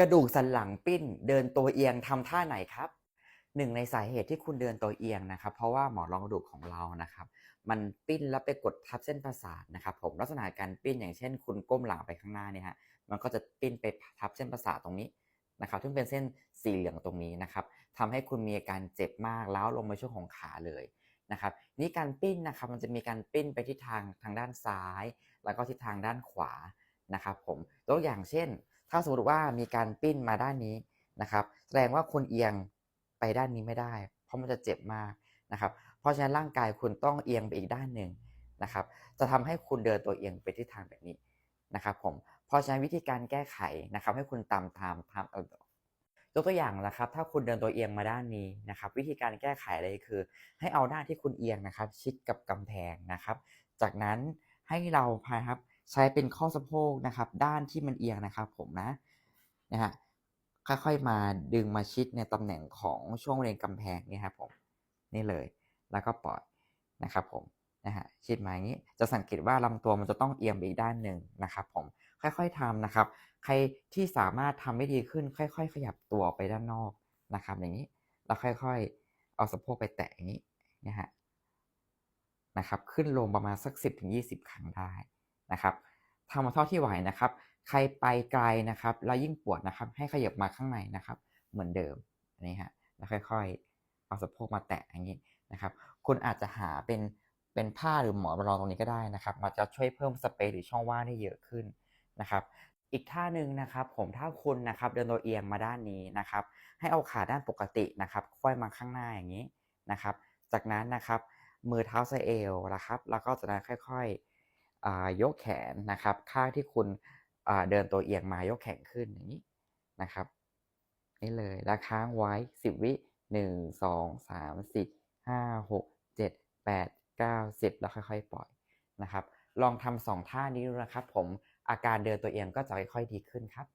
กระดูกสันหลังปิ้นเดินตัวเอียงทำท่าไหนครับหนึ่งในสาเหตุที่คุณเดินตัวเอียงนะครับ เพราะว่าหมอนรองกระดูกของเรานะครับ มันปิ้นแล้วไปกดทับเส้นประสาทนะครับผมลักษณะการปิ้นอย่างเช่น คุณก้มหลังไปข้างหน้าเนี่ยฮะมันก็จะปิ้นไปทับเส้นประสาทตรงนี้นะครับซึ่งเป็นเส้นสีเหลืองตรงนี้นะครับทำให้คุณมีอาการเจ็บมากแล้วลงไปช่วงของขาเลยนะครับนี่การปิ้นนะครับมันจะมีการปิ้นไปทิศทางทางด้านซ้าย แล้วก็ทิศทางด้านขวานะครับผมตัวอย่างเช่น ถ้าสมมติว่ามีการปิ้นมาด้านนี้นะครับแสดงว่าคุณเอียงไปด้านนี้ไม่ได้ เพราะมันจะเจ็บมากนะครับ เพราะฉะนั้นร่างกายคุณต้องเอียงไปอีกด้านหนึ่งนะครับ จะทำให้คุณเดินตัวเอียงไปทิศทางแบบนี้นะครับผมเพราะฉะนั้นวิธีการแก้ไขนะครับ ให้คุณตามตามตามเออยกตัวอย่างนะครับ ถ้าคุณเดินตัวเอียงมาด้านนี้นะครับ วิธีการแก้ไขเลยคือ ให้เอาด้านที่คุณเอียงนะครับ ชิดกับกำแพงนะครับ จากนั้นให้เราพายครับ ใช้เป็นข้อสะโพกนะครับ ด้านที่มันเอียงนะครับ ผมนะนะฮะค่อยๆมาดึงมาชิดในตำแหน่งของช่วงบริเวณกำแพงนี่ครับผมนี่เลยแล้วก็ปล่อยนะครับผมนะฮะชิดมาอย่างนี้จะสังเกตว่าลำตัวมันจะต้องเอียงไปอีกด้านหนึ่งนะครับผมค่อยๆทำนะครับ ใครที่สามารถทำได้ดีขึ้น ค่อย ๆ ขยับตัวไปด้านนอกนะครับอย่างนี้แล้วค่อยๆ เอาสะโพกไปแตะอย่างนี้นะฮะนะครับขึ้นลงประมาณสัก 10-20 ครั้งได้ นะครับทำมาเท่าที่ไหวนะครับ ใครไปไกลนะครับ แล้วยิ่งปวดนะครับ ให้ขยับมาข้างในนะครับ เหมือนเดิมนี่ฮะแล้วค่อยๆ เอาสะโพกมาแตะอย่างนี้นะครับ คุณอาจจะหาเป็นเป็นผ้าหรือหมอนมารองตรงนี้ก็ได้นะครับ มันจะช่วยเพิ่มสเปซหรือช่องว่างได้เยอะขึ้นนะครับ อีกท่าหนึ่งนะครับผมถ้าคุณนะครับเดินตัวเอียงมาด้านนี้นะครับ ให้เอาขาด้านปกตินะครับ ค่อยมาข้างหน้าอย่างนี้นะครับ จากนั้นนะครับ มือเท้าสะเอวนะครับ แล้วก็จากนั้นค่อย ๆ ยกแขนนะครับข้างที่คุณเดินตัวเอียงมายกแขนขึ้นอย่างนี้นะครับนี่เลยแล้วค้างไว้ 10 วิหนึ่งสองสามสี่ห้าหกเจ็ดแปดเก้าสิบแล้วค่อยๆ ปล่อยนะครับ ลองทำสองท่านี้ดูนะครับ ผมอาการเดินตัวเอียงก็จะค่อยๆดีขึ้นครับ